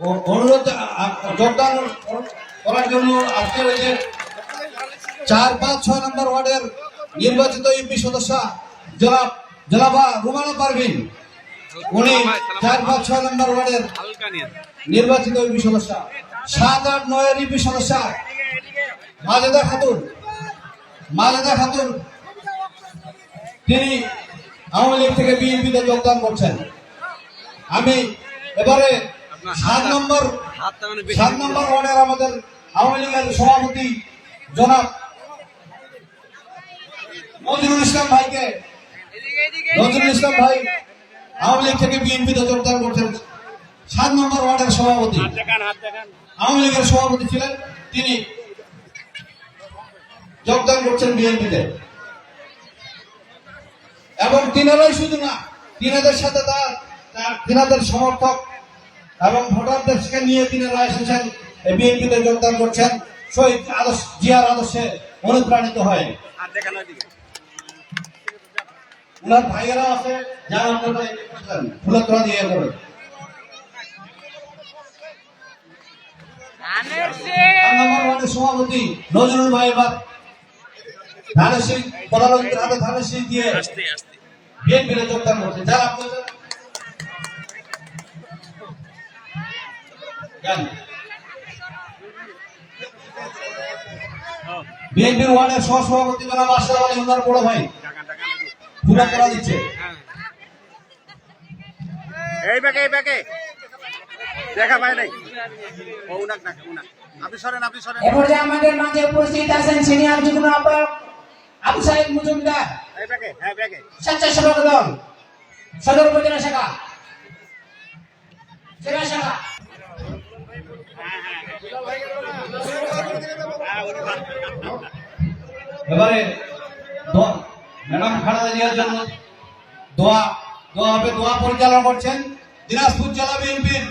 অনুরোধ যোগদান করার জন্য আজকে চার, পাঁচ, ছয় নম্বর ওয়ার্ডের নির্বাচিত ইউপি সদস্য পারভিন, উনি চার, পাঁচ, ছয় নম্বর ওয়ার্ডের নির্বাচিত সাত, আট, নয়ের ইউপি সদস্য মাজেদা খাতুন মাজেদা খাতুন, তিনি আওয়ামী লীগ থেকে বিএনপিতে যোগদান করছেন। আমি এবারে সাত নম্বর সাত নম্বর ওয়ার্ডের আমাদের আওয়ামী লীগের সভাপতি জনাব নজরুল ইসলাম ভাইকে নজরুল ইসলাম ভাই আওয়ামী লীগ থেকে বিএনপিতে যোগদান করছেন। সাত নম্বর ওয়ার্ডের সভাপতি। আওয়ামী লীগের সভাপতি ছিলেন তিনি। যোগদান করছেন বিএনপিতে এবং তিনারাই শুধু না তিনাদের সাথে তার তার তিনাদের সমর্থক এবং ভোটারদেরকে নিয়ে তিনারা এসেছেন বিএনপিতে যোগদান করছেন। শহীদ আদর্শ জিয়ার আদর্শে অনুপ্রাণিত হয়। ওনার ভাইয়েরা আছে যারা আপনারা ফুলতরা দিয়ে করে সভাপতি নজরুল ভাই এবার। ধানের শীষ প্রধানমন্ত্রীর হাতে ধানের শীষ দিয়ে বিএনপিতে যোগদান করছে। যারা আপনাদের বিএনপির ওয়ার্ডের সহসভাপতি জনাব আশরাফ আলী ওনার বড় ভাই। পুরা করা দিচ্ছে। এই ব্যাগে এই ব্যাগে। দেখা পায় নাই। ও উনাক না উনাক। আপনি সরেন আপনি সরেন। আমাদের মাঝে উপস্থিত আছেন সিনিয়র যুগ্ম আহ্বায়ক আবু সাইদ মজুমদার। এই ব্যাগে হ্যাঁ ব্যাগে। স্বেচ্ছাসেবক দল সদর উপজেলা শাখা। জেলা শাখা। এবারে ম্যাডাম খালেদা জিয়ার জন্য দোয়া দোয়া হবে দোয়া পরিচালনা করছেন দিনাজপুর জেলা বিএনপির